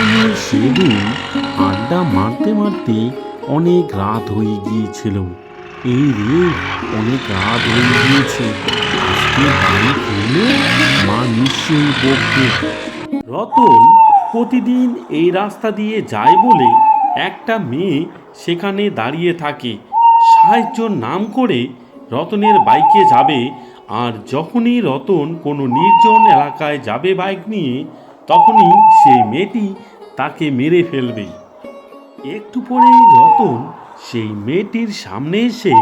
রতনের সেদিন আড্ডা মারতে মারতে অনেক রাত হয়ে গিয়েছিল। এই রে অনেক রাত হয়ে গিয়েছে। আজকে বাড়ি ফিরলে মা নিশ্চয়ই বকবে। রতন প্রতিদিন এই রাস্তা দিয়ে যায় বলে একটা মেয়ে সেখানে দাঁড়িয়ে থাকে। সাহায্যর নাম করে রতনের বাইকে যাবে। আর যখনই রতন কোনো নির্জন এলাকায় যাবে বাইক নিয়ে তখনই সেই মেয়েটি তাকে মেরে ফেলবে। একটু পরেই রতন সেই মেয়েটির সামনে এসে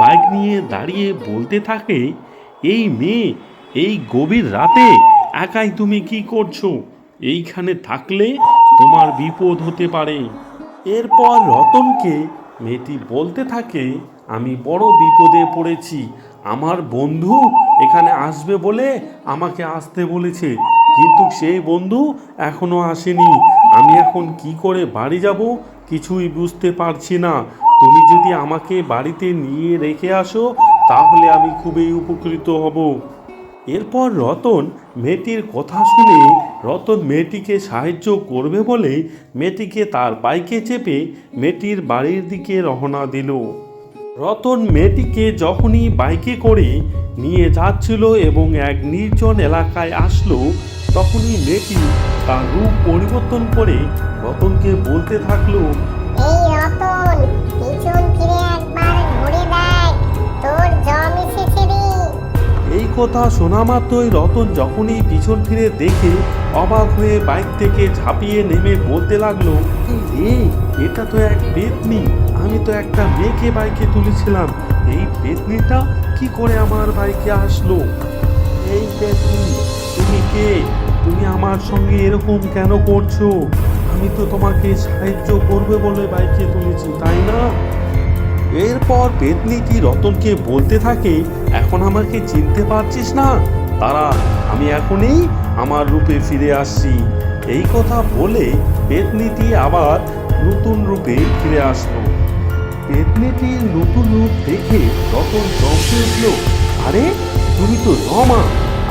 বাইক নিয়ে দাঁড়িয়ে বলতে থাকে, এই মেয়ে, এই গভীর রাতে একাই তুমি কি করছ? এইখানে থাকলে তোমার বিপদ হতে পারে। এরপর রতনকে মেয়েটি বলতে থাকে, আমি বড় বিপদে পড়েছি। আমার বন্ধু এখানে আসবে বলে আমাকে আসতে বলেছে। কিন্তু সেই বন্ধু এখনও আসেনি। আমি এখন কি করে বাড়ি যাব কিছুই বুঝতে পারছি না। তুমি যদি আমাকে বাড়িতে নিয়ে রেখে আসো, তাহলে আমি খুবই উপকৃত হব। এরপর রতন মেয়েটির কথা শুনে রতন মেয়েটিকে সাহায্য করবে বলে মেয়েটিকে তার বাইকে চেপে মেয়েটির বাড়ির দিকে রওনা দিল। রতন মেয়েটিকে যখনই বাইকে করে নিয়ে যাচ্ছিল এবং এক নির্জন এলাকায় আসলো তখনই মেয়েটি তার রূপ পরিবর্তন করে রতনকে বলতে থাকল এই রতন পিছন ফিরে একবার ঘুরে দেখ তোর জম এসেছে রে। এই কথা শোনা মাত্রই রতন যখনই পিছন ফিরে দেখে অবাক হয়ে বাইক থেকে ঝাঁপিয়ে নেমে বলতে লাগল "এই রে এটা তো এক পেতনি আমি তো একটা মেয়েকে বাইকে তুলেছিলাম এই পেতনিটা কি করে আমার বাইকে আসলো? এই পেতনি তুমি কে? তুমি আমার সঙ্গে এরকম কেন করছ? আমি তো তোমাকে সাহায্য করবে বলে বাইকে তুলেছি, তাই না? এরপর পেতনিটি রতনকে বলতে থাকে, এখন আমাকে চিনতে পারছিস না? তারা আমি এখনই আমার রূপে ফিরে আসছি। এই কথা বলে পেতনিটি আবার নতুন রূপে ফিরে আসলো। পেতনিটির নতুন রূপ দেখে রতন চমকে উঠল, আরে, তুমি তো রমা!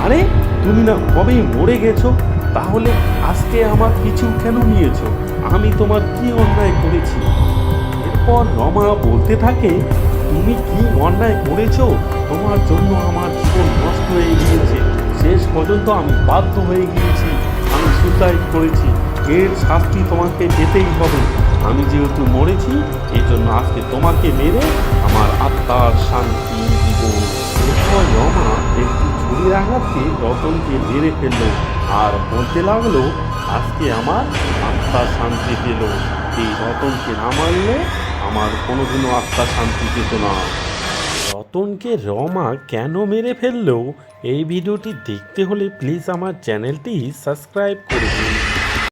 আরে, তুমি না কবে মরে গেছো? তাহলে আজকে আমার পিছু কেন নিয়েছো? আমি তোমার কি অন্যায় করেছি? এরপর রমা বলতে থাকে, তুমি কি অন্যায় করেছ? তোমার জন্য আমার জীবন নষ্ট হয়ে গিয়েছে। শেষ পর্যন্ত আমি বাধ্য হয়ে গিয়েছি। আমি সুসাইড করেছি। এর শাস্তি তোমাকে পেতেই হবে। আমি যেহেতু মরেছি এই জন্য আজকে তোমাকে মেরে আমার আঘাতকে রতনকে মেরে ফেলল। আর বলতে লাগল, আজকে আমার আত্মা শান্তি পেল। এই রতনকে না মারলে আমার কোনোদিনও আত্মা শান্তি পেত না। রতনকে রমা কেন মেরে ফেলল? এই ভিডিওটি দেখতে হলে প্লিজ আমার চ্যানেলটি সাবস্ক্রাইব করে দিন।